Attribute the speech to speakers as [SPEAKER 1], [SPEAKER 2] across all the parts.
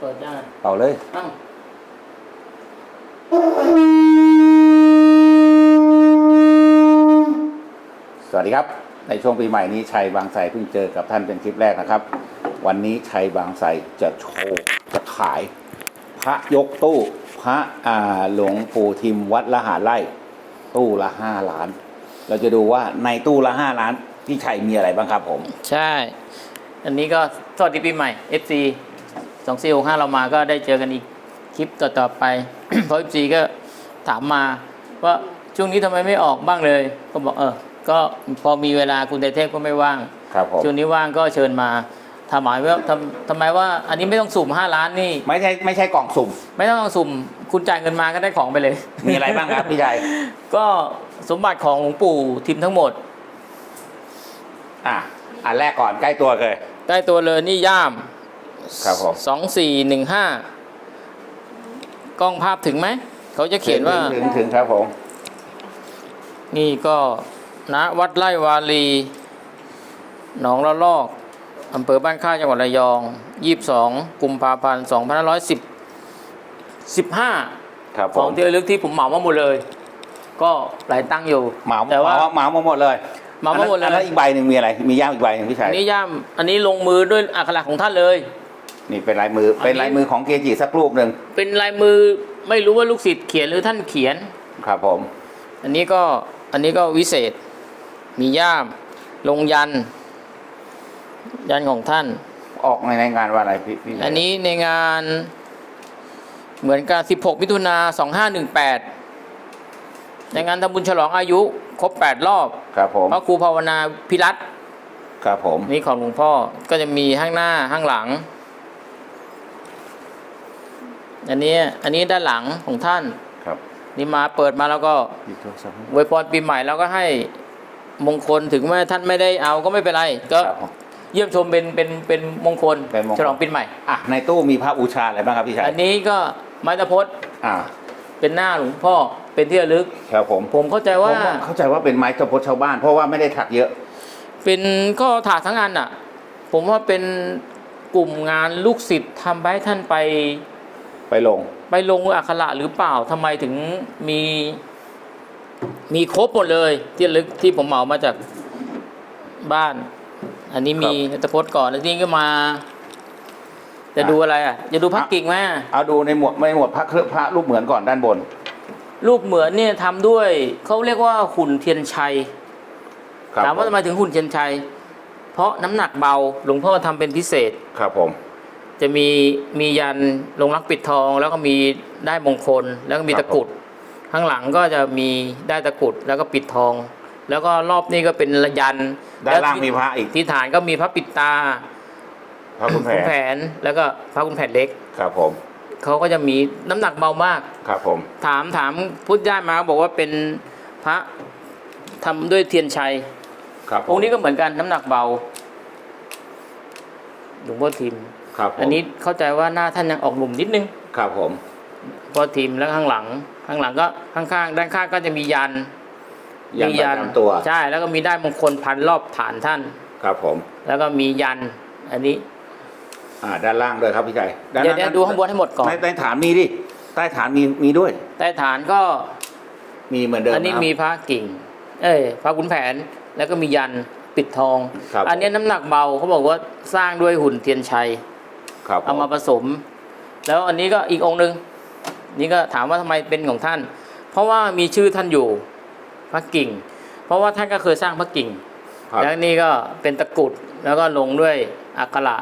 [SPEAKER 1] เปิดได้
[SPEAKER 2] เป่าเลย
[SPEAKER 1] ตั้ง
[SPEAKER 2] สวัสดีครับ ในช่วงปีใหม่นี้ชัยบางไทรเพิ่งเจอกับท่านเป็นคลิปแรกนะครับ วันนี้ชัยบางไทรจะโชว์จะขาย พระยกตู้พระอ่าหลวงปู่ทิมวัดละหาไร่ตู้ละห้าล้าน เราจะดูว่าในตู้ละห้าล้านพี่ชัยมีอะไรบ้างครับผม
[SPEAKER 1] ใช่ อันนี้ก็สวัสดีปีใหม่ FC 2 4 6 5เรามาก็ได้เจอกันอีกคลิปต่อๆไปเพราะ FC ก็ถามมาว่าช่วงนี้ทำไมไม่ออกบ้างเลย ก็บอกเออ ก็พอมีเวลาคุณเตเทพก็ไม่ว่าง
[SPEAKER 2] ครับผม
[SPEAKER 1] ช่วงนี้ว่างก็เชิญมาถามหมายว่าทำทำไมว่าอันนี้ไม่ต้องสุ่ม5ล้านนี่
[SPEAKER 2] ไม่ใช่ไม่ใช่กล่องสุ่ม
[SPEAKER 1] ไม่ต้องสุ่ม คุณจ่ายเงินมาก็ได้ของไปเลย
[SPEAKER 2] มีอะไรบ้างครับพี่ชัย
[SPEAKER 1] ก็สมบัติของหลวงปู่ทิมทั้งหมด
[SPEAKER 2] อะอันแรกก่อนใกล้ตัวเลย
[SPEAKER 1] ใกล้ตัวเลยนี่ย่าม
[SPEAKER 2] ครับผม
[SPEAKER 1] สองสี่หนึ่งห้ากล้องภาพถึงไหม เขาจะเขียนว่า
[SPEAKER 2] ถึงถึงถึงครับผม
[SPEAKER 1] นี่ก็ณวัดไร่วาลี หนองละลอกอำเภอบ้านค่ายจังหวัดระยองยี่สิบสองกุมภาพันธ์สองพันห้าร้อยสิบสิบห้า
[SPEAKER 2] ครับผ
[SPEAKER 1] ของ
[SPEAKER 2] ม
[SPEAKER 1] ที่ระลึกที่ผมเหมามาหมดเลย ก็หลายตั้งอยู่
[SPEAKER 2] เหมา
[SPEAKER 1] แต่ว่า
[SPEAKER 2] เหมาเหมามาหมดเลย
[SPEAKER 1] เหมามาหมดเลย
[SPEAKER 2] อันนั้นอีกใบหนึ่งมีอะไร มีย่ามอีกใบหนึ่งพี่ชั
[SPEAKER 1] อั
[SPEAKER 2] ย
[SPEAKER 1] นนี้ย่ามอันนี้ลงมือด้วยอักขระของท่านเลย
[SPEAKER 2] นี่เป็นลายมือ
[SPEAKER 1] อันนี้
[SPEAKER 2] เป็นลายมือของเกจิสักรูปหนึ่ง
[SPEAKER 1] เป็นลายมือไม่รู้ว่าลูกศิษย์เขียนหรือท่านเขียน
[SPEAKER 2] ครับผม
[SPEAKER 1] อันนี้ก็อันนี้ก็วิเศษ มีย่าม ลงยัน ยันของท่าน
[SPEAKER 2] ออกในในงานว่าอะไรพี่พี่ชัย
[SPEAKER 1] อันนี้ในงานเหมือนกับ16 มิถุนา2518 ในงานทำบุญฉลองอายุครบ 8 รอบ
[SPEAKER 2] ครับผม
[SPEAKER 1] พระครูภาวนาพิรัตน์
[SPEAKER 2] ครับผม
[SPEAKER 1] นี่ของหลวงพ่อ ก็จะมีข้างหน้าข้างหลัง อันนี้อันนี้ด้านหลังของท่าน
[SPEAKER 2] ครับ
[SPEAKER 1] นี่มาเปิดมาแล้วก็
[SPEAKER 2] หยิบโทรศัพท์ให้
[SPEAKER 1] อวยพรปีใหม่แล้วก็ให้มงคลถึงแม้ท่านไม่ได้เอาก็ไม่เป็นไร ก็
[SPEAKER 2] ครับผม
[SPEAKER 1] เยี่ยมชมเป็นเป็นเป็นมงคล
[SPEAKER 2] เป็นมงคล
[SPEAKER 1] ฉลองปีใหม่
[SPEAKER 2] อะในตู้มีพระบูชาอะไรบ้างครับพี่ชัย
[SPEAKER 1] อันนี้ก็ไม้ตะพด
[SPEAKER 2] อ่า
[SPEAKER 1] เป็นหน้าหลวงพ่อเป็นที่ระลึก
[SPEAKER 2] ครับผม
[SPEAKER 1] ผมเข้าใจว่า
[SPEAKER 2] ผมเข้าใจว่าเป็นไม้ตะพดชาวบ้าน เพราะว่าไม่ได้ถักเยอะ
[SPEAKER 1] เป็นก็ถากทั้งงานอะ ผมว่าเป็นกลุ่มงานลูกศิษย์ทำไปให้ท่านไป
[SPEAKER 2] ไปลง
[SPEAKER 1] ไปลงอักขระหรือเปล่าทำไมถึงมีมีครบหมดเลยที่ระลึกที่ผมเหมามาจากบ้าน อันนี้มีตะพดก่อนแล้วนี่ก็มา จะดูอะไรอะจะดูพักกิ่งไหม
[SPEAKER 2] เอาดูในหมวดในหมวดพระเครื่องพระรูปเหมือนก่อนด้านบน
[SPEAKER 1] รูปเหมือนเนี่ยทำด้วยเขาเรียกว่าหุ่นเทียนชัย
[SPEAKER 2] ครับ
[SPEAKER 1] ถามว่า
[SPEAKER 2] ผ
[SPEAKER 1] ทำไมถึงหุ่นเทียนชัย เพราะน้ำหนักเบาหลวงพ่อทำเป็นพิเศษ
[SPEAKER 2] ครับผม
[SPEAKER 1] จะมีมียันลงรักปิดทอง แล้วก็มีได้มงคล แล้วก็มี
[SPEAKER 2] ครั
[SPEAKER 1] ตะ
[SPEAKER 2] บ
[SPEAKER 1] กรุด ข้างหลังก็จะมีได้ตะกรุดแล้วก็ปิดทอง แล้วก็รอบนี้ก็เป็นยัน
[SPEAKER 2] ด้านล่าง
[SPEAKER 1] แว
[SPEAKER 2] มีพระอีก
[SPEAKER 1] ที่ฐานก็มีพระปิดตา
[SPEAKER 2] พระคุณแผ
[SPEAKER 1] ขุนแผ
[SPEAKER 2] น
[SPEAKER 1] นแล้วก็พระคุณแผนเล็ก
[SPEAKER 2] ครับผม
[SPEAKER 1] เขาก็จะมีน้ำหนักเบามาก
[SPEAKER 2] ครับผม
[SPEAKER 1] ถามถามพุทธญาติมาบอกว่าเป็นพระทำด้วยเทียนชัย
[SPEAKER 2] ครับผม
[SPEAKER 1] องค์นี้ก็เหมือนกันน้ำหนักเบาหลวงพ่อทิม
[SPEAKER 2] ครับผม
[SPEAKER 1] อันนี้เข้าใจว่าหน้าท่านยังออกหนุ่มนิดนึง
[SPEAKER 2] ครับผม
[SPEAKER 1] พ่อทิมแล้วข้างหลัง ข้างหลังก็ข้างๆด้านข้างก็จะมียัน
[SPEAKER 2] ยัน
[SPEAKER 1] มี
[SPEAKER 2] ประจำตัว
[SPEAKER 1] ใช่ แล้วก็มีได้มงคลพันรอบฐานท่าน
[SPEAKER 2] ครับผม
[SPEAKER 1] แล้วก็มียันอันนี้
[SPEAKER 2] อ่าด้านล่างด้วยครับพี่ชัยด้าน
[SPEAKER 1] เดี๋ยว
[SPEAKER 2] ล่
[SPEAKER 1] เดี๋ยวดูข้างบนให้หมดก่อน
[SPEAKER 2] ในใต้ฐานมีดิใต้ฐานมีมีด้วย
[SPEAKER 1] ใต้ฐานก็
[SPEAKER 2] มีเหมือนเดิม
[SPEAKER 1] อันนี้ะ
[SPEAKER 2] ครับ
[SPEAKER 1] มีพระกิ่ง เอ้ยพระขุนแผนแล้วก็มียันปิดทอง
[SPEAKER 2] ครับ
[SPEAKER 1] อันนี้น้ำหนักเบาเขาบอกว่าสร้างด้วยหุ่นเทียนชัย
[SPEAKER 2] ครับ
[SPEAKER 1] เอามาผสม แล้วอันนี้ก็อีกองค์หนึ่งนี่ก็ถามว่าทำไมเป็นของท่าน เพราะว่ามีชื่อท่านอยู่พระกิ่ง เพราะว่าท่านก็เคยสร้างพระกิ่ง
[SPEAKER 2] ครับ
[SPEAKER 1] แล้วนี่ก็เป็นตะกรุดแล้วก็ลงด้วยอักขระ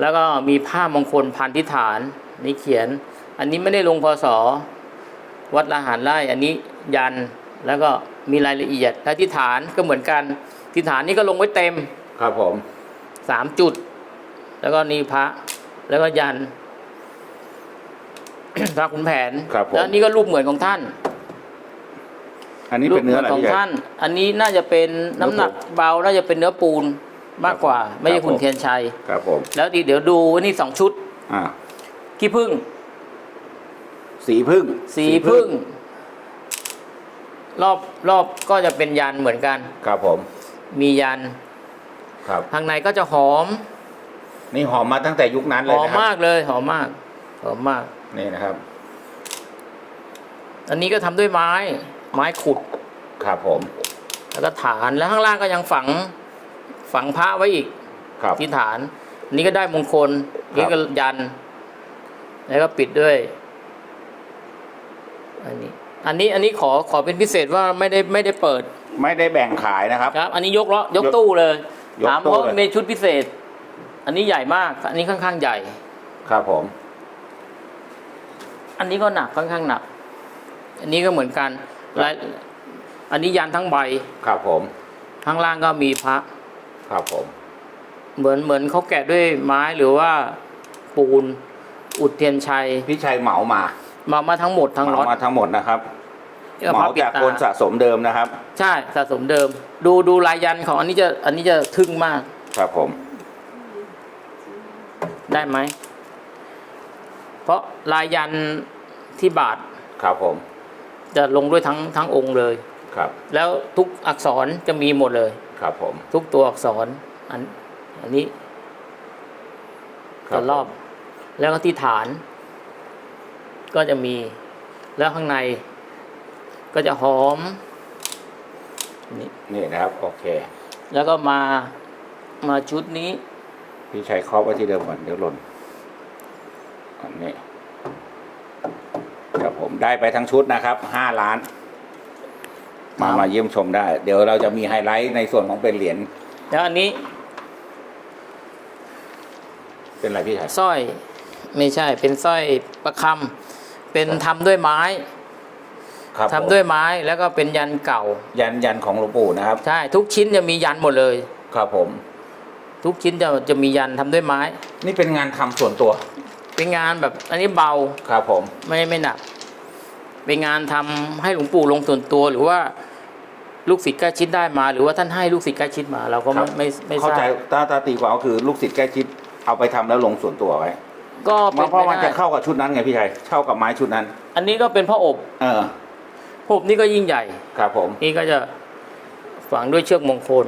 [SPEAKER 1] แล้วก็มีผ้ามงคลพันธิฐานนี่เขียน อันนี้ไม่ได้ลงพศวัดละหารไร่อันนี้ยันแล้วก็มีรายละเอียดและที่ฐานก็เหมือนกันที่ฐานนี่ก็ลงไว้เต็ม
[SPEAKER 2] ครับผม
[SPEAKER 1] สามจุด แล้วก็นี่พระ แล้วก็ยันพระขุนแผน
[SPEAKER 2] ครับผม
[SPEAKER 1] แล้วอันนี่ก็รูปเหมือนของท่าน
[SPEAKER 2] อันนี้
[SPEAKER 1] รู
[SPEAKER 2] เป็
[SPEAKER 1] ป
[SPEAKER 2] น
[SPEAKER 1] เห
[SPEAKER 2] เนื้
[SPEAKER 1] มื
[SPEAKER 2] อ
[SPEAKER 1] อน
[SPEAKER 2] อะไร
[SPEAKER 1] ของ
[SPEAKER 2] พี่ชัย
[SPEAKER 1] ท่าน อันนี้น่าจะเป็นน้ำหนักเบาน่าจะเป็นเนื้อปูนมากกว่า ไม่ใช่
[SPEAKER 2] ครับผม
[SPEAKER 1] ขุนเทียนชัย
[SPEAKER 2] ครับผม
[SPEAKER 1] แล้วดีเดี๋ยวดูอันนี้สองชุด
[SPEAKER 2] อ่า
[SPEAKER 1] ขี้ผึ้ง
[SPEAKER 2] สีพึ่ง
[SPEAKER 1] สีผึ้งรอบรอบก็จะเป็นยันเหมือนกัน
[SPEAKER 2] ครับผม
[SPEAKER 1] มียัน
[SPEAKER 2] ครับ
[SPEAKER 1] ข้างในก็จะหอม
[SPEAKER 2] นี่หอมมาตั้งแต่ยุคนั้น
[SPEAKER 1] ห
[SPEAKER 2] เลย
[SPEAKER 1] อม
[SPEAKER 2] นะครับ
[SPEAKER 1] มากเลย หอมมากหอมมาก
[SPEAKER 2] นี่นะครับ
[SPEAKER 1] อันนี้ก็ทำด้วยไม้ ไม้ขุด
[SPEAKER 2] ครับผม
[SPEAKER 1] แล้วก็ฐานแล้วข้างล่างก็ยังฝังฝังพระไว้อีก
[SPEAKER 2] ครับ
[SPEAKER 1] ที่ฐานอันนี้ก็ได้มงคลนี่ก็ยัน แล้วก็ปิดด้วย อันนี้ อันนี้อันนี้ขอขอเป็นพิเศษว่าไม่ได้ไม่ได้เปิด
[SPEAKER 2] ไม่ได้แบ่งขายนะครับ
[SPEAKER 1] ครับ อันนี้ยกล้อยกตู้เลย
[SPEAKER 2] ยก
[SPEAKER 1] ถาม
[SPEAKER 2] ตู้
[SPEAKER 1] เพราะ
[SPEAKER 2] เลย
[SPEAKER 1] เป็นชุดพิเศษ อันนี้ใหญ่มาก อันนี้ค่อนข้างใหญ่
[SPEAKER 2] ครับผม
[SPEAKER 1] อันนี้ก็หนักค่อนข้างหนัก อันนี้ก็เหมือนกันลายอันนี้ยันทั้งใบ
[SPEAKER 2] ครับผม
[SPEAKER 1] ข้างล่างก็มีพระ
[SPEAKER 2] ครับผม
[SPEAKER 1] เหมือนเหมือนเขาแกะด้วยไม้หรือว่าปูน อุดเทียนชัย
[SPEAKER 2] พี่ชัยเหมามา
[SPEAKER 1] มามาทั้งหมดทั้ง
[SPEAKER 2] เห
[SPEAKER 1] ร
[SPEAKER 2] มา
[SPEAKER 1] ถ
[SPEAKER 2] มาทั้งหมดนะครับ
[SPEAKER 1] ก็
[SPEAKER 2] เห
[SPEAKER 1] พ
[SPEAKER 2] มา
[SPEAKER 1] ระปิด
[SPEAKER 2] จาก
[SPEAKER 1] ตา
[SPEAKER 2] คนสะสมเดิมนะครับ
[SPEAKER 1] ใช่สะสมเดิม ดูดูลายยันของอันนี้จะอันนี้จะทึ่งมาก
[SPEAKER 2] ครับผม
[SPEAKER 1] ได้ไหม เพราะลายยันที่บาท
[SPEAKER 2] ครับผม
[SPEAKER 1] จะลงด้วยทั้งทั้งองค์เลย
[SPEAKER 2] ครับ
[SPEAKER 1] แล้วทุกอักษรจะมีหมดเลย
[SPEAKER 2] ครับผม
[SPEAKER 1] ทุกตัวอักษร อัน อันนี้
[SPEAKER 2] ค
[SPEAKER 1] จะรอบ แล้วก็ที่ฐาน ก็จะมี แล้วข้างในก็จะหอม นี่
[SPEAKER 2] นี่นะครับ โอเค
[SPEAKER 1] แล้วก็มามาชุดนี้
[SPEAKER 2] พี่ชัยครอบไว้ที่เดิมก่อนเดี๋ยวหล่นอันนี้ครับผมได้ไปทั้งชุดนะครับห้าล้าน มา
[SPEAKER 1] ครับ
[SPEAKER 2] มาเยี่ยมชมได้ เดี๋ยวเราจะมีไฮไลท์ในส่วนของเป็นเหรียญ
[SPEAKER 1] แล้วอันนี้
[SPEAKER 2] เป็นอะไรพี่ชัย
[SPEAKER 1] สร้อย ไม่ใช่ เป็นสร้อยประคำเป็นทำด้วยไม้
[SPEAKER 2] ครับ
[SPEAKER 1] ทำ
[SPEAKER 2] ผม
[SPEAKER 1] ด้วยไม้แล้วก็เป็นยันเก่า
[SPEAKER 2] ยันยันของหลวงปู่นะครับ
[SPEAKER 1] ใช่ ทุกชิ้นจะมียันหมดเลย
[SPEAKER 2] ครับผม
[SPEAKER 1] ทุกชิ้นจะจะมียันทำด้วยไม้
[SPEAKER 2] นี่เป็นงานทำส่วนตัว
[SPEAKER 1] เป็นงานแบบอันนี้เบา
[SPEAKER 2] ครับผม
[SPEAKER 1] ไม่ไม่หนัก เป็นงานทำให้หลวงปู่ลงส่วนตัวหรือว่าลูกศิษย์ใกล้ชิดได้มา หรือว่าท่านให้ลูกศิษย์ใกล้ชิดมา เราก็
[SPEAKER 2] ครั
[SPEAKER 1] ไม่
[SPEAKER 2] บ
[SPEAKER 1] ไม่ไม่ท
[SPEAKER 2] เข้า
[SPEAKER 1] รา
[SPEAKER 2] ใจ
[SPEAKER 1] บ
[SPEAKER 2] ตาตาตีความก็คือลูกศิษย์ใกล้ชิดเอาไปทำแล้วลงส่วนตัวไว้
[SPEAKER 1] ก็เป็น
[SPEAKER 2] เพราะ
[SPEAKER 1] ไป
[SPEAKER 2] มันจะ
[SPEAKER 1] ได้
[SPEAKER 2] เข้ากับชุดนั้นไงพี่ชัยเข้ากับไม้ชุดนั้น
[SPEAKER 1] อันนี้ก็เป็นพระอบ
[SPEAKER 2] เออ
[SPEAKER 1] พระอบนี่ก็ยิ่งใหญ่
[SPEAKER 2] ครับผม
[SPEAKER 1] นี่ก็จะฝังด้วยเชือกมงคล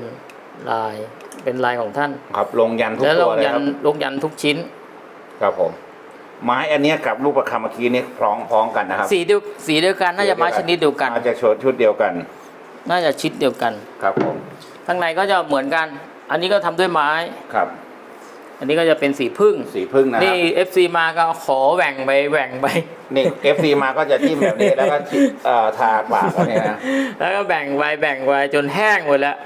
[SPEAKER 1] ลาย เป็นลายของท่าน
[SPEAKER 2] ครับลงยันทุก
[SPEAKER 1] แล้วล
[SPEAKER 2] ตัว
[SPEAKER 1] ง
[SPEAKER 2] เลย
[SPEAKER 1] ยัน
[SPEAKER 2] ครับ
[SPEAKER 1] ลงยันทุกชิ้น
[SPEAKER 2] ครับผม ไม้อันเนี้ยกับลูกประคำเมื่อกี้นี้พร้อมพร้อมกันนะครับ
[SPEAKER 1] สีเดียวสีเดียวกันน่าจะไม้ชนิดเดียวกัน
[SPEAKER 2] อาจจะชุดชุดเดียวกัน
[SPEAKER 1] น่าจะชิดเดียวกัน
[SPEAKER 2] ครับผม
[SPEAKER 1] ข้างในก็จะเหมือนกัน อันนี้ก็ทำด้วยไม้
[SPEAKER 2] ครับ
[SPEAKER 1] อันนี้ก็จะเป็นสีพึ่ง
[SPEAKER 2] สีพึ่งนะค
[SPEAKER 1] นี่
[SPEAKER 2] รับ
[SPEAKER 1] FC มาก็ขอแหว่งไปแหว่งไป
[SPEAKER 2] นี่เอฟซีมาก็จะจิ้มแบบนี้แล้วก็จิ้มเอ่อทาปากเขาเนี่ยนะ
[SPEAKER 1] แล้วก็แบ่งไปแบ่งไปจนแห้งหมดแล้ว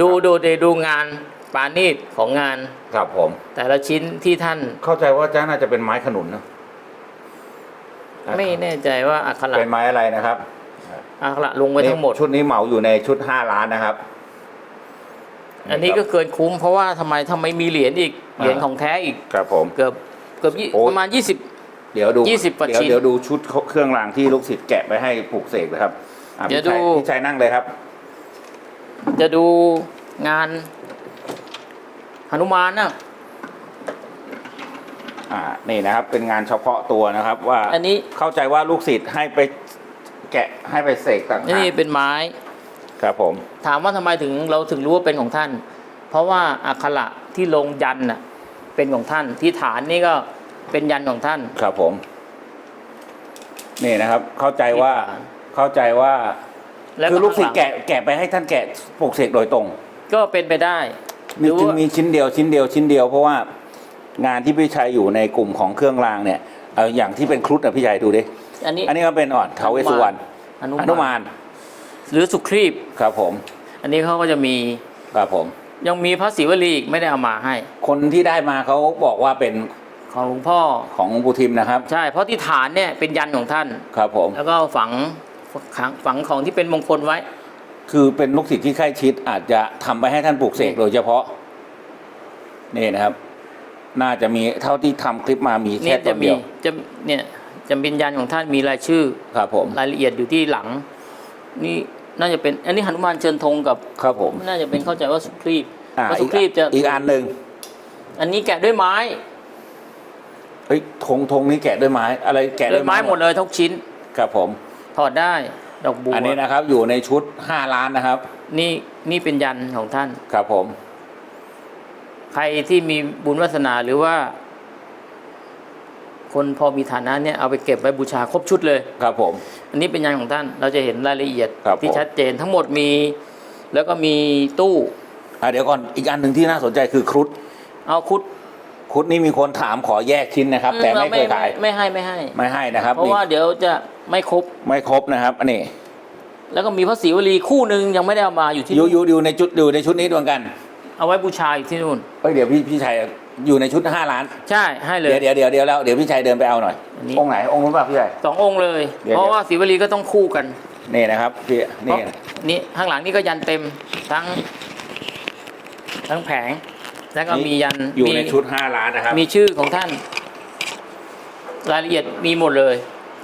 [SPEAKER 1] ดูดูดูดูงาน ปานีตของงาน
[SPEAKER 2] ครับผม
[SPEAKER 1] แต่ละชิ้นที่ท่าน
[SPEAKER 2] เข้าใจว่าจ้าน่าจะเป็นไม้ขนุนนะ
[SPEAKER 1] ไม่แน่ใจว่าอักขระ
[SPEAKER 2] เป็นไม้อะไรนะครับ
[SPEAKER 1] อักขระลงไปทั้งหมด
[SPEAKER 2] นี่ชุดนี้เหมาอยู่ในชุดห้าล้านนะครับ
[SPEAKER 1] อันนี้ก็เกินคุ้มเพราะว่าทำไมทำไมมีเหรียญอีกเหรียญของแท้อีก
[SPEAKER 2] ครับผม
[SPEAKER 1] เกือบเกือบยี่
[SPEAKER 2] โอ้
[SPEAKER 1] ประมาณ20
[SPEAKER 2] เดี๋ยวดู
[SPEAKER 1] ยี่สิบกว่า
[SPEAKER 2] เดี๋ยว
[SPEAKER 1] ชิ้น
[SPEAKER 2] เดี๋ยวดูชุดเครื่องรางที่ลูกศิษย์แกะไปให้ปลูกเสกนะครับอะ
[SPEAKER 1] เดี๋ยว
[SPEAKER 2] พี่ชั
[SPEAKER 1] ดู
[SPEAKER 2] พี่ชัยนั่งเลยครับ
[SPEAKER 1] จะดูงาน หนุมานนะ
[SPEAKER 2] อ่านี่นะครับเป็นงานเฉพาะตัวนะครับ ว่า
[SPEAKER 1] อันนี้
[SPEAKER 2] เข้าใจว่าลูกศิษย์ให้ไปแกะให้ไปเสกต่าง
[SPEAKER 1] นี่
[SPEAKER 2] หาก
[SPEAKER 1] เป็นไม้
[SPEAKER 2] ครับผม
[SPEAKER 1] ถามว่าทำไมถึงเราถึงรู้ว่าเป็นของท่าน เพราะว่าอักขระที่ลงยันน่ะเป็นของท่าน ที่ฐานนี่ก็เป็นยันของท่าน
[SPEAKER 2] ครับผม นี่นะครับ เข้าใจว่า
[SPEAKER 1] ที่ฐาน
[SPEAKER 2] เข้าใจว่า
[SPEAKER 1] แล้ว
[SPEAKER 2] คือลูกศิษย์
[SPEAKER 1] ข้างห
[SPEAKER 2] แกะแกะไปให้ท่านแกะปลูกเสกโดยตรง
[SPEAKER 1] ก็เป็นไปได้ ห
[SPEAKER 2] มี
[SPEAKER 1] รือ
[SPEAKER 2] จึง
[SPEAKER 1] ว่า
[SPEAKER 2] มีชิ้นเดียวชิ้นเดียวชิ้นเดียวเพราะว่างานที่พี่ชัยอยู่ในกลุ่มของเครื่องรางเนี่ยเอาอย่างที่เป็นครุฑนะพี่ชัยดูดิ
[SPEAKER 1] อันนี้
[SPEAKER 2] อันนี้ก็เป็นอ่อนเทาวเวสสุวรรณ
[SPEAKER 1] อนุ
[SPEAKER 2] อนุ
[SPEAKER 1] มามา
[SPEAKER 2] นน
[SPEAKER 1] หรือสุครีบ
[SPEAKER 2] ครับผม
[SPEAKER 1] อันนี้เขาก็จะมี
[SPEAKER 2] ครับผม
[SPEAKER 1] ยังมีพระศิวลีอีกไม่ได้เอามาให้
[SPEAKER 2] คนที่ได้มาเขาบอกว่าเป็น
[SPEAKER 1] ของหลวงพ่อ
[SPEAKER 2] ของหลวงปู่ทิมนะครับ
[SPEAKER 1] ใช่ เพราะที่ฐานเนี่ยเป็นยันของท่าน
[SPEAKER 2] ครับผม
[SPEAKER 1] แล้วก็ฝังฝังฝังของที่เป็นมงคลไว้
[SPEAKER 2] คือเป็นลูกศิษย์ที่ใกล้ชิด อาจจะทำไปให้ท่านปลูกเสก
[SPEAKER 1] นี่
[SPEAKER 2] โดยเฉพาะนี่นะครับ น่าจะมีเท่าที่ทำคลิปมามี
[SPEAKER 1] นี่
[SPEAKER 2] แค่ตั
[SPEAKER 1] จะ
[SPEAKER 2] ว
[SPEAKER 1] มี
[SPEAKER 2] เดียว
[SPEAKER 1] จะเนี่ยจะเป็นยันของท่านมีรายชื่อ
[SPEAKER 2] ครับผม
[SPEAKER 1] รายละเอียดอยู่ที่หลัง นี่น่าจะเป็นอันนี้หนุมานเชิญธงกับ
[SPEAKER 2] ครับผม
[SPEAKER 1] น่าจะเป็นเข้าใจว่าสุครีบ
[SPEAKER 2] อ่า
[SPEAKER 1] เพราะ
[SPEAKER 2] อี
[SPEAKER 1] สุ
[SPEAKER 2] ก
[SPEAKER 1] ครีบจะ
[SPEAKER 2] อีกอันหนึ่ง
[SPEAKER 1] อันนี้แกะด้วยไม้
[SPEAKER 2] เฮ้ยธงธงนี้แกะด้วยไม้ อะไรแกะ
[SPEAKER 1] ด้วยไม้หมดเลยทุกชิ้น
[SPEAKER 2] ครับผม
[SPEAKER 1] ถอดได้ ดอกบัว
[SPEAKER 2] อันนี้นะครับ อยู่ในชุดห้าล้านนะครับ
[SPEAKER 1] นี่นี่เป็นยันของท่าน
[SPEAKER 2] ครับผม
[SPEAKER 1] ใครที่มีบุญวาสนาหรือว่าคคนพอมีฐานะเนี่ยเอาไปเก็บไว้บูชาครบชุดเลย
[SPEAKER 2] ครับผม
[SPEAKER 1] อันนี้เป็นยันของท่าน เราจะเห็นรายละเอียด
[SPEAKER 2] ครับ
[SPEAKER 1] ที่
[SPEAKER 2] ผม
[SPEAKER 1] ชัดเจนทั้งหมดมี แล้วก็มีตู้
[SPEAKER 2] อะเดี๋ยวก่อนอีกอันหนึ่งที่น่าสนใจคือครุฑ
[SPEAKER 1] เอาคุด
[SPEAKER 2] ครุฑนี่มีคนถามขอแยกชิ้นนะครับ แต่ไม่เคยขาย
[SPEAKER 1] ไม่ให้ไม่ให้
[SPEAKER 2] ไม่ให้นะครับ
[SPEAKER 1] เพราะ
[SPEAKER 2] นี่
[SPEAKER 1] ว่าเดี๋ยวจะ ไม่ครบ
[SPEAKER 2] ไม่ครบนะครับ อันนี้
[SPEAKER 1] แล้วก็มีพระศรีวลีคู่หนึ่งยังไม่ได้เอามาอยู่ที่
[SPEAKER 2] อยู่
[SPEAKER 1] นู่น
[SPEAKER 2] อยู่อยู่ในชุดอยู่ในชุดนี้ดวงกัน
[SPEAKER 1] เอาไว้บูชาอยู่ที่นู่น
[SPEAKER 2] เอ้ยเดี๋ยวพี่พี่ชัยอยู่ในชุดห้าล้าน
[SPEAKER 1] ใช่ให้เลย
[SPEAKER 2] เดี๋ยวเดี๋ยวเดี๋ยวเดี๋ยวแล้วเดี๋ยวพี่ชัยเดินไปเอาหน่อย
[SPEAKER 1] อันนี้
[SPEAKER 2] องค์ไหนองค์นู้นป่ะพี่ชัย
[SPEAKER 1] สององค์เลย
[SPEAKER 2] เดี๋ยว
[SPEAKER 1] เพราะว่าศรีวลีก็ต้องคู่กัน
[SPEAKER 2] นี่นะครับพี่
[SPEAKER 1] เพ
[SPEAKER 2] นี่
[SPEAKER 1] ราะนี่ข้างหลังนี่ก็ยันเต็มทั้ง ทั้งแผง แล้วก็มียัน
[SPEAKER 2] อยู่
[SPEAKER 1] มี
[SPEAKER 2] ในชุดห้าล้านนะครับ
[SPEAKER 1] มีชื่อของท่าน รายละเอียดมีหมดเลย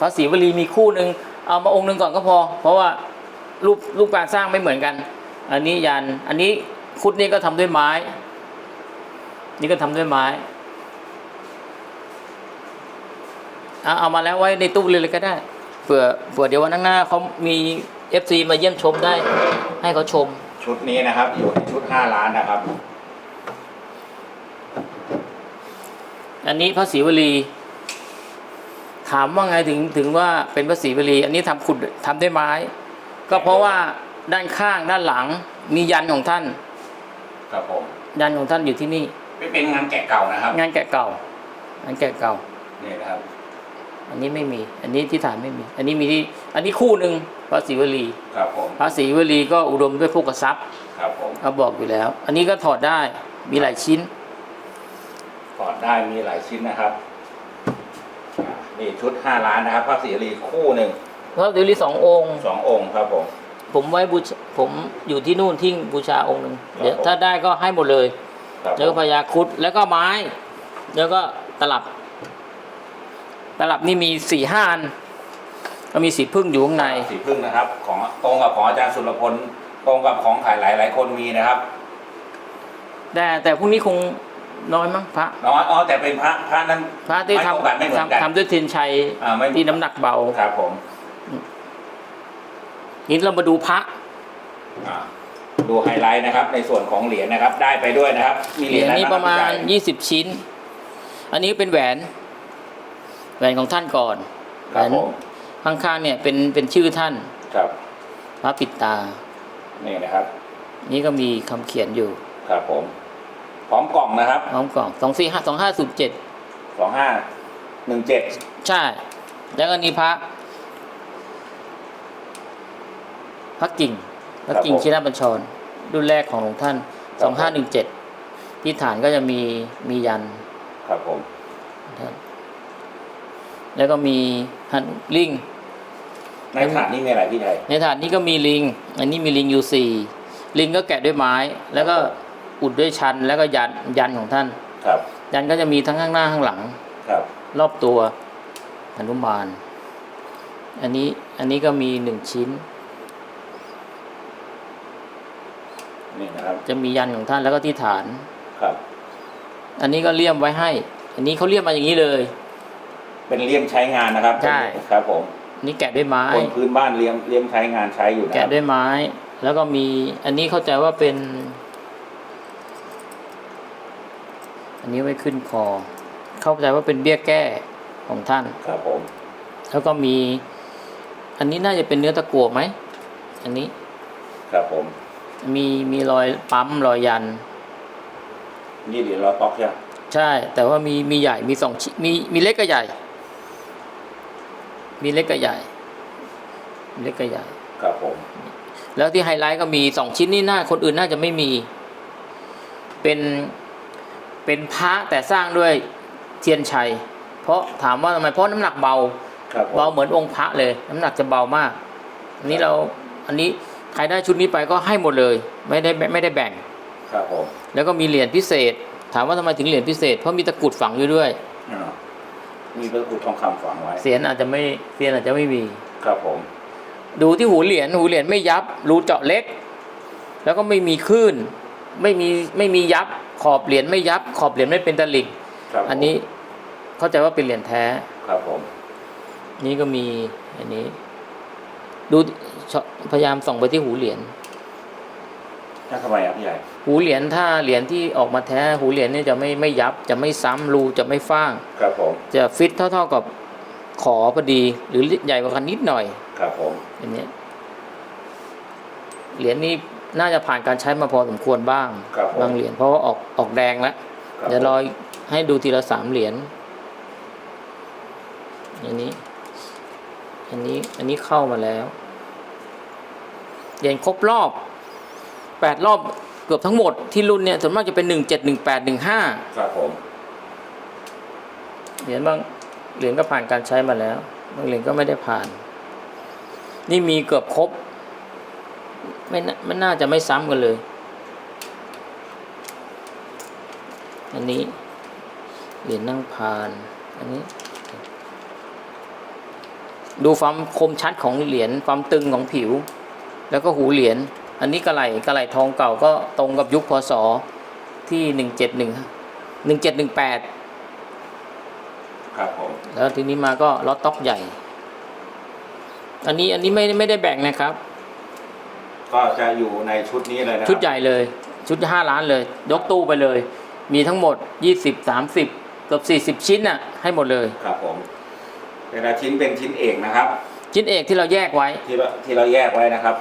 [SPEAKER 1] พระศรีวลีมีคู่หนึ่งเอามาองค์หนึ่งก่อนก็พอ เพราะว่ารูปรูปการสร้างไม่เหมือนกัน อันนี้ยันอันนี้คุดนี่ก็ทำด้วยไม้ นี่ก็ทำด้วยไม้เอาเอามาแล้วไว้ในตู้เลยเลยก็ได้เผื่อเผื่อเดี๋ยววันข้างหน้าเขามีเอฟซีมาเยี่ยมชมได้ ให้เขาชม
[SPEAKER 2] ชุดนี้นะครับ อยู่ในชุดห้าล้านนะครับ
[SPEAKER 1] อันนี้พระศรีวลีถามว่าไงถึงถึงว่าเป็นพระศรีวลีอันนี้ทำขุดทำด้วยไม้ ก็เพราะว่าด้านข้างด้านหลังมียันของท่าน
[SPEAKER 2] ครับผม
[SPEAKER 1] ยันของท่านอยู่ที่นี่
[SPEAKER 2] เป็นงานแกะเก่านะครับ
[SPEAKER 1] งานแกะเก่างานแกะเก่า
[SPEAKER 2] นี่นะครับ
[SPEAKER 1] อันนี้ไม่มี อันนี้ที่ฐานไม่มี อันนี้มีที่อันนี้คู่หนึ่งพระศรีวลี
[SPEAKER 2] ครับผม
[SPEAKER 1] พระศรีวลีก็อุดมด้วยพวกทรัพย์
[SPEAKER 2] ครับผม
[SPEAKER 1] เขาบอกอยู่แล้ว อันนี้ก็ถอดได้มีหลายชิ้น
[SPEAKER 2] ถอดได้มีหลายชิ้นนะครับอ่า นี่ชุดห้าล้านนะครับพระศรีรีคู่หนึ่ง
[SPEAKER 1] พระศรีวลีสององค์
[SPEAKER 2] สององค์ครับผม
[SPEAKER 1] ผมไว้บูชาผมอยู่ที่นู่นที่บูชาองค์หนึ่ง
[SPEAKER 2] ครับ
[SPEAKER 1] เดี๋ยว
[SPEAKER 2] ผม
[SPEAKER 1] ถ้าได้ก็ให้หมดเลย
[SPEAKER 2] ครับ
[SPEAKER 1] แล้วก็พญาครุดแล้วก็ไม้ แล้วก็ตลับ ตลับนี่มีสี่ห้าอันก็มีสีพึ่งอยู่ข้างใน
[SPEAKER 2] สีพึ่งนะครับ ของตรงกับของอาจารย์สุรพลตรงกับของขายหลายหลายๆคนมีนะครับ
[SPEAKER 1] แต่แต่พวกนี้คง น้อยมั้งพระ
[SPEAKER 2] น้อยอ๋อแต่เป็นพระพระนั้น
[SPEAKER 1] พระที่
[SPEAKER 2] ไม่
[SPEAKER 1] ท
[SPEAKER 2] ตรงกันไม่เหมือนกันำ
[SPEAKER 1] ทำด้วยเทียนชัย
[SPEAKER 2] อ่าไม่
[SPEAKER 1] ที่น้ำหนักเบา
[SPEAKER 2] ครับผม
[SPEAKER 1] นี่เรามาดูพระ
[SPEAKER 2] อ่าดูไฮไลท์นะครับ ในส่วนของเหรียญนะครับ ได้ไปด้วยนะครับ มี
[SPEAKER 1] เห
[SPEAKER 2] เหรี
[SPEAKER 1] รี
[SPEAKER 2] ย
[SPEAKER 1] ย
[SPEAKER 2] ญ
[SPEAKER 1] ญ
[SPEAKER 2] อไนี้
[SPEAKER 1] ประมาณ
[SPEAKER 2] บ้งพี่
[SPEAKER 1] ยี่สิบชิ้น อันนี้เป็นแหวน แหวนของท่านก่อน
[SPEAKER 2] ชัยครับผม
[SPEAKER 1] ข้างๆเนี่ยเป็นเป็นชื่อท่าน
[SPEAKER 2] ครับ
[SPEAKER 1] พระปิดตา
[SPEAKER 2] นี่นะครับ
[SPEAKER 1] นี่ก็มีคำเขียนอยู่
[SPEAKER 2] ครับผมพ ร้อมกล่องนะครับ
[SPEAKER 1] พร้อมกล่องสองสี่ห้าสองห้าศูนย์เจ็ด
[SPEAKER 2] สองห้าหนึ่งเจ็ด
[SPEAKER 1] ใช่ แล้วก็นี่พระพระกิ่งพระกิ่งชินบัญชร รุ่นแรกของหลวงท่านสองห้าหนึ่งเจ็ดที่ฐานก็จะมีมียัน
[SPEAKER 2] ครับผม
[SPEAKER 1] ท่านแล้วก็มีหันลิง
[SPEAKER 2] ในถาดนี้มีอะไรพี่ชัย
[SPEAKER 1] ในถาดนี้ก็มีลิง อันนี้มีลิงอยู่สี่ลิงก็แกะด้วยไม้ แล้วก็ อุดด้วยชันแล้วก็ยันยันของท่าน
[SPEAKER 2] ครับ
[SPEAKER 1] ยันก็จะมีทั้งข้างหน้าข้างหลัง
[SPEAKER 2] ครับ
[SPEAKER 1] รอบตัวหนุมาน อันนี้อันนี้ก็มีหนึ่งชิ้น
[SPEAKER 2] นี่นะครับ
[SPEAKER 1] จะมียันของท่านแล้วก็ที่ฐาน
[SPEAKER 2] ครับ
[SPEAKER 1] อันนี้ก็เลี่ยมไว้ให้ อันนี้เขาเลี่ยมมาอย่างนี้เลย
[SPEAKER 2] เป็นเลี่ยมใช้งานนะครับ
[SPEAKER 1] ใช่
[SPEAKER 2] ครับผม
[SPEAKER 1] อันนี้แกะด้วยไม้
[SPEAKER 2] คนพื้นบ้านเลี่ยมเลี่ยมใช้งานใช้อยู่นะค
[SPEAKER 1] แกะ
[SPEAKER 2] รับ
[SPEAKER 1] ด้วยไม้ แล้วก็มีอันนี้เข้าใจว่าเป็น อันนี้ไว้ขึ้นคอ เข้าใจว่าเป็นเบี้ยแก้ของท่าน
[SPEAKER 2] ครับผม
[SPEAKER 1] แล้วก็มี อันนี้น่าจะเป็นเนื้อตะกั่วไหม อันนี้
[SPEAKER 2] ครับผม
[SPEAKER 1] มีมีรอยปั๊มรอยยัน
[SPEAKER 2] นี่เหรียญล้อต๊อกใช่ไหม
[SPEAKER 1] ใช่ แต่ว่ามีมีใหญ่ มีสองชิ้นมีมีเล็กกับใหญ่ มีเล็กกับใหญ่มีเล็กกับใหญ่
[SPEAKER 2] ครับผม
[SPEAKER 1] แล้วที่ไฮไลท์ก็มีสองชิ้นนี่น่าคนอื่นน่าจะไม่มี เป็น เป็นพระแต่สร้างด้วยเทียนชัย เพราะถามว่าทำไมเพราะน้ำหนักเบา
[SPEAKER 2] ครับผม
[SPEAKER 1] เบาเหมือนองค์พระเลย น้ำหนักจะเบามากอันนี้เราอันนี้ใครได้ชุดนี้ไปก็ให้หมดเลย ไม่ได้ไม่ได้แบ่ง
[SPEAKER 2] ครับผม
[SPEAKER 1] แล้วก็มีเหรียญพิเศษ ถามว่าทำไมถึงเหรียญพิเศษ เพราะมีตะกรุดฝังอยู่ด้วย
[SPEAKER 2] อ่ามีพระกุฎทองคำฝังไว้
[SPEAKER 1] เสียนอาจจะไม่เสียนอาจจะไม่มี
[SPEAKER 2] ครับผม
[SPEAKER 1] ดูที่หูเหรียญหูเหรียญไม่ยับรูเจาะเล็ก แล้วก็ไม่มีคลื่น ไม่มีไม่มียับขอบเหรียญไม่ยับ ขอบเหรียญไม่เป็นตะลิ่ง
[SPEAKER 2] ครับผม
[SPEAKER 1] อันนี้เข้าใจว่าเป็นเหรียญแท้
[SPEAKER 2] ครับผม
[SPEAKER 1] นี่ก็มีอันนี้ ดูชพยายามส่องไปที่หูเหรียญ
[SPEAKER 2] ถ้าทำไมครับพี่ใหญ่
[SPEAKER 1] หูเหรียญถ้าเหรียญที่ออกมาแท้ หูเหรียญเนี่ยจะไม่ไม่ยับ จะไม่ซ้ำรูจะไม่ฟ้าง
[SPEAKER 2] ครับผม
[SPEAKER 1] จะฟิตเท่า ๆกับขอพอดี หรือใหญ่กว่ากันนิดหน่อย
[SPEAKER 2] ครับผม
[SPEAKER 1] อันเนี้ยเหรียญนี้ น่าจะผ่านการใช้มาพอสมควรบ้าง
[SPEAKER 2] ครับผม
[SPEAKER 1] บางเหรียญเพราะว่าออกออกแดงแล้ว
[SPEAKER 2] ครับ
[SPEAKER 1] เดี๋ยวรอให้ดูทีละสามเหรียญ อันนี้ อันนี้ อันนี้เข้ามาแล้ว เหรียญครบรอบ แปดรอบเกือบทั้งหมดที่รุ่นเนี่ยส่วนมากจะเป็นหนึ่งเจ็ดหนึ่งแปดหนึ่งห้า
[SPEAKER 2] ครับผม
[SPEAKER 1] เหรียญบางเหรียญก็ผ่านการใช้มาแล้ว บางเหรียญก็ไม่ได้ผ่าน นี่มีเกือบครบ ไม่น่าไม่น่าจะไม่ซ้ำกันเลย อันนี้เหรียญนั่งพาน อันนี้ ดูความคมชัดของเหรียญความตึงของผิว แล้วก็หูเหรียญอันนี้กระไหลกระไหลทองเก่าก็ตรงกับยุคพศที่หนึ่งเจ็ดหนึ่งหนึ่งเจ็ดหนึ่งแปด
[SPEAKER 2] ครับผม
[SPEAKER 1] แล้วทีนี้มาก็ล็อตต็อกใหญ่ อันนี้อันนี้ไม่ไม่ได้แบ่งนะครับ
[SPEAKER 2] ก็จะอยู่ในชุดนี้เลยนะครับ
[SPEAKER 1] ชุดใหญ่เลย ชุดห้าล้านเลย ยกตู้ไปเลย มีทั้งหมดยี่สิบสามสิบเกือบสี่สิบชิ้นน่ะ ให้หมดเลย
[SPEAKER 2] ครับผมแต่ละชิ้นเป็นชิ้นเอกนะครับ
[SPEAKER 1] ชิ้นเอกที่เราแยกไว้
[SPEAKER 2] ที่เราที่เราแยกไว้นะครับ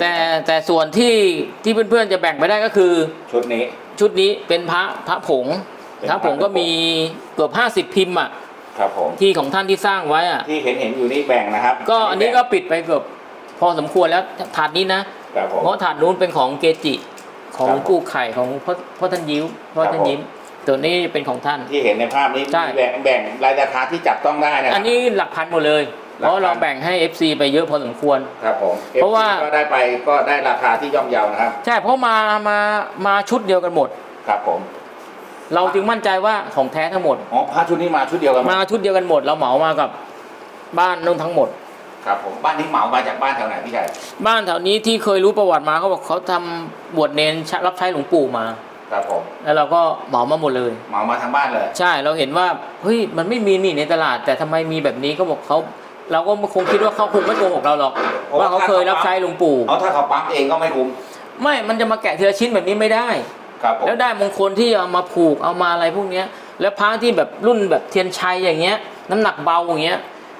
[SPEAKER 1] แต่แต่ส่วนที่ที่เพื่อนๆจะแบ่งไปได้ก็คือ
[SPEAKER 2] ชุดนี้
[SPEAKER 1] ชุดนี้เป็นพระพระผง
[SPEAKER 2] เป็น
[SPEAKER 1] พระผง
[SPEAKER 2] พระผง
[SPEAKER 1] ก็มีเกือบห้าสิบพิมพ์อะ
[SPEAKER 2] ครับผม
[SPEAKER 1] ที่ของท่านที่สร้างไว้อะ
[SPEAKER 2] ที่เห็นเห็นอยู่นี่แบ่งนะครับ
[SPEAKER 1] ก็อันนี้ก็ปิดไปเกือบพอสมควรแล้วถาดนี้นะ
[SPEAKER 2] ครับผม
[SPEAKER 1] เพราะถาดนู้นเป็นของเกจิของ
[SPEAKER 2] ครับผม
[SPEAKER 1] กู้ไข่ของพ่อพ่อท่านยิ้วพ่อท่าน
[SPEAKER 2] ครับผม
[SPEAKER 1] ยิ้ม ตัวนี้เป็นของท่าน
[SPEAKER 2] ที่เห็นในภาพนี้
[SPEAKER 1] ใช่
[SPEAKER 2] มีแบ่งแบ่งรายราคาที่จับต้องได้นะค
[SPEAKER 1] อั
[SPEAKER 2] รั
[SPEAKER 1] นนี้หลักพันหมดเลย
[SPEAKER 2] หลักพัน
[SPEAKER 1] เพราะเราแบ่งให้ FC ไปเยอะพอสมควร
[SPEAKER 2] ครับผม
[SPEAKER 1] เพราะว่า
[SPEAKER 2] FT ก็ได้ไปก็ได้ราคาที่ย่อมเยานะครับ
[SPEAKER 1] ใช่เพราะมามามาชุดเดียวกันหมด
[SPEAKER 2] ครับผม
[SPEAKER 1] เราจึงมั่นใจว่าของแท้ทั้งหมด
[SPEAKER 2] อ๋อพระชุดนี้มาชุดเดียวกันไหม
[SPEAKER 1] มาชุดเดียวกันหมด เราเหมามากับบ้านนู้นทั้งหมด
[SPEAKER 2] ครับผมบ้านนี้เหมามาจากบ้านแถวไหนพี่ชัย
[SPEAKER 1] บ้านแถวนี้ที่เคยรู้ประวัติมาเขาบอกเขาทำบวชเนนรับใช้หลวงปู่มา
[SPEAKER 2] ครับผม
[SPEAKER 1] แล้วเราก็เหมามาหมดเลย
[SPEAKER 2] เหมามาทั้งบ้านเลย
[SPEAKER 1] ใช่เราเห็นว่าเฮ้ยมันไม่มีนี่ในตลาด แต่ทำไมมีแบบนี้เขาบอกเขาเราก็คงคิดว่าเขาคงไม่โกหกเราหรอกว่าเขาเคยรับใช้หลวงปู่
[SPEAKER 2] เอาถ้าเขาปั๊มเองก็ไม่คุ้ม
[SPEAKER 1] ไม่มันจะมาแกะทีละชิ้นแบบนี้ไม่ได้
[SPEAKER 2] ครับผม
[SPEAKER 1] แล้วได้มงคลที่เอามาผูกเอามาอะไรพวกเนี้ย แล้วพระที่แบบรุ่นแบบเทียนชัยอย่างเงี้ย น้ำหนักเบาอย่างเงี้ย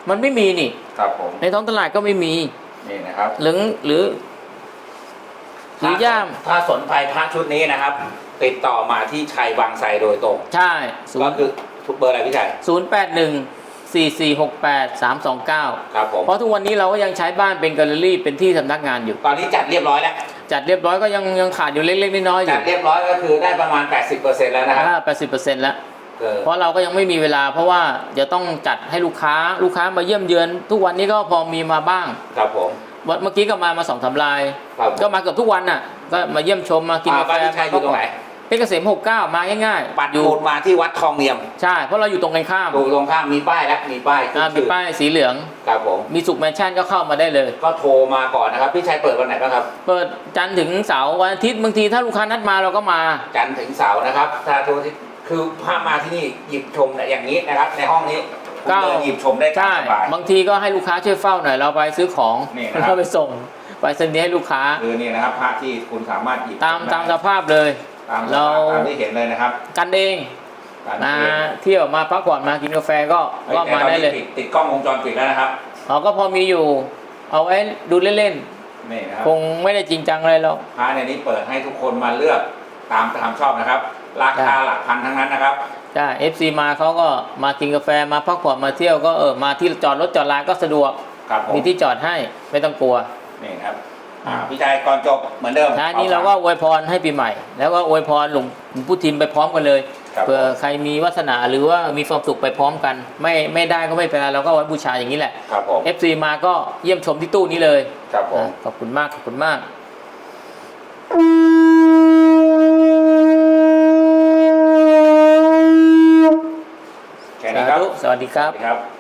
[SPEAKER 1] มันไม่มีนี่
[SPEAKER 2] ครับผม
[SPEAKER 1] ในท้องตลาดก็ไม่มี
[SPEAKER 2] นี่นะครับ
[SPEAKER 1] หรือหรือหรือย่าม
[SPEAKER 2] ถ้าสนใจพระชุดนี้นะครับ ติดต่อมาที่ชัยบางไทรโดยตรง
[SPEAKER 1] ใช่ศู
[SPEAKER 2] ก็
[SPEAKER 1] นย์
[SPEAKER 2] คือทุกเบอร์อะไรพี่ชัย
[SPEAKER 1] ศูนย์แปดหนึ่งสี่สี่หกแปดสามสองเก้า
[SPEAKER 2] ครับผม
[SPEAKER 1] เพราะทุกวันนี้เราก็ยังใช้บ้านเป็นแกลเลอรี่เป็นที่สำนักงานอยู่
[SPEAKER 2] ตอนนี้จัดเรียบร้อยแล้ว
[SPEAKER 1] จัดเรียบร้อยก็ยังยังขาดอยู่เล็กๆน้อยๆอ
[SPEAKER 2] จั
[SPEAKER 1] ยู่
[SPEAKER 2] ดเรียบร้อยก็คือได้ประมาณ 80%แล้วนะครับ
[SPEAKER 1] แปดสิบเปอร์เซ็นต์แล้ว
[SPEAKER 2] เออ
[SPEAKER 1] เพราะเราก็ยังไม่มีเวลา เพราะว่าจะต้องจัดให้ลูกค้าลูกค้ามาเยี่ยมเยือน ทุกวันนี้ก็พอมีมาบ้าง
[SPEAKER 2] ครับผม
[SPEAKER 1] วันเมื่อกี้ก็มามาสองสามลาย
[SPEAKER 2] ครับผม
[SPEAKER 1] ก็มาเกือบทุกวันน่ะ ก็มาเยี่ยมชมมากิน
[SPEAKER 2] อ่ากา
[SPEAKER 1] แฟ
[SPEAKER 2] บ้านพี่ชัยอยู่ตรงไหน
[SPEAKER 1] เพชรเกษมหกเก้ามาง่ายๆ
[SPEAKER 2] ปัด
[SPEAKER 1] อยู่
[SPEAKER 2] หมุดมาที่วัดทองเนียม
[SPEAKER 1] ใช่ เพราะเราอยู่ตรงกันข้าม
[SPEAKER 2] ดูตรงข้าม มีป้ายแล้วมีป้ายขึ้น
[SPEAKER 1] อ่ามี
[SPEAKER 2] ชื่อ
[SPEAKER 1] ป้ายสีเหลือง
[SPEAKER 2] ครับผม
[SPEAKER 1] มีสุขแมนชั่นก็เข้ามาได้เลย
[SPEAKER 2] ก็โทรมาก่อนนะครับ พี่ชัยเปิดวันไหนบ้างครับ
[SPEAKER 1] เปิดจันทร์ถึงเสาร์วันอาทิตย์บางทีถ้าลูกค้านัดมาเราก็มา
[SPEAKER 2] จันทร์ถึงเสาร์นะครับ ถ้าทุกที่ คือพามาที่นี่หยิบชมอย่างนี้นะครับ ในห้องนี้คุณ
[SPEAKER 1] ก็
[SPEAKER 2] เดินหยิบชมได้ตาม
[SPEAKER 1] ใช่
[SPEAKER 2] สบาย
[SPEAKER 1] บางทีก็ให้ลูกค้าช่วยเฝ้าหน่อยเราไปซื้อของ
[SPEAKER 2] นี่นะครับ
[SPEAKER 1] แล้วก็ไปส่งไปสนีย์ให้ลูกค้า
[SPEAKER 2] คือนี่นะครับภาพที่คุณสามารถหยิบ
[SPEAKER 1] ตาม
[SPEAKER 2] ชได้
[SPEAKER 1] ตามสภาพเลย
[SPEAKER 2] ตามส
[SPEAKER 1] เรา
[SPEAKER 2] ภาพตามที่เห็นเลยนะครับ
[SPEAKER 1] กันเอง
[SPEAKER 2] การ
[SPEAKER 1] มา
[SPEAKER 2] เอง
[SPEAKER 1] เที่ยวมาพักผ่อนมากินกาแฟก็
[SPEAKER 2] ฮ้ย
[SPEAKER 1] ก็
[SPEAKER 2] แต่
[SPEAKER 1] มา
[SPEAKER 2] ตอน
[SPEAKER 1] ได้
[SPEAKER 2] นี้
[SPEAKER 1] เลย
[SPEAKER 2] ติดติดกล้องวงจรปิดแล้วนะครับ
[SPEAKER 1] อ๋อก็พอมีอยู่ เอาไว้ดูเล่น
[SPEAKER 2] นี่นะครั
[SPEAKER 1] ๆ
[SPEAKER 2] บ
[SPEAKER 1] คงไม่ได้จริงจังอะไรหรอก
[SPEAKER 2] พระในนี้เปิดให้ทุกคนมาเลือกตามตามชอบนะครับ ราคาหลักพันทั้งนั้นนะครับ
[SPEAKER 1] ใช่ FC มาเขาก็มากินกาแฟมาพักผ่อนมาเที่ยวก็เออมาที่จอดรถจอดลานก็สะดวก
[SPEAKER 2] ครับผม
[SPEAKER 1] มีที่จอดให้ไม่ต้องกลัว
[SPEAKER 2] นี่นะครับอ่าพี่ชายก่อนจบเหมือนเดิม
[SPEAKER 1] ท้ายนี้เราก็อวยพรให้ปีใหม่ แล้วก็อวยพรหลวงพุทธิมไปพร้อมกันเลย
[SPEAKER 2] ครับ
[SPEAKER 1] เผื่อใครมีวาสนาหรือว่ามีความสุขไปพร้อมกัน ไม่ไม่ได้ก็ไม่เป็นไรเราก็ไว้บูชาอย่างนี้แหละ
[SPEAKER 2] ครับผม
[SPEAKER 1] FC มาก็เยี่ยมชมที่ตู้นี้เลย
[SPEAKER 2] ครับผม
[SPEAKER 1] อะขอบคุณมากขอบคุณมาก
[SPEAKER 2] แค่นี้ครับ
[SPEAKER 1] สาธุสวัสดีครับ
[SPEAKER 2] สวัสดีครับ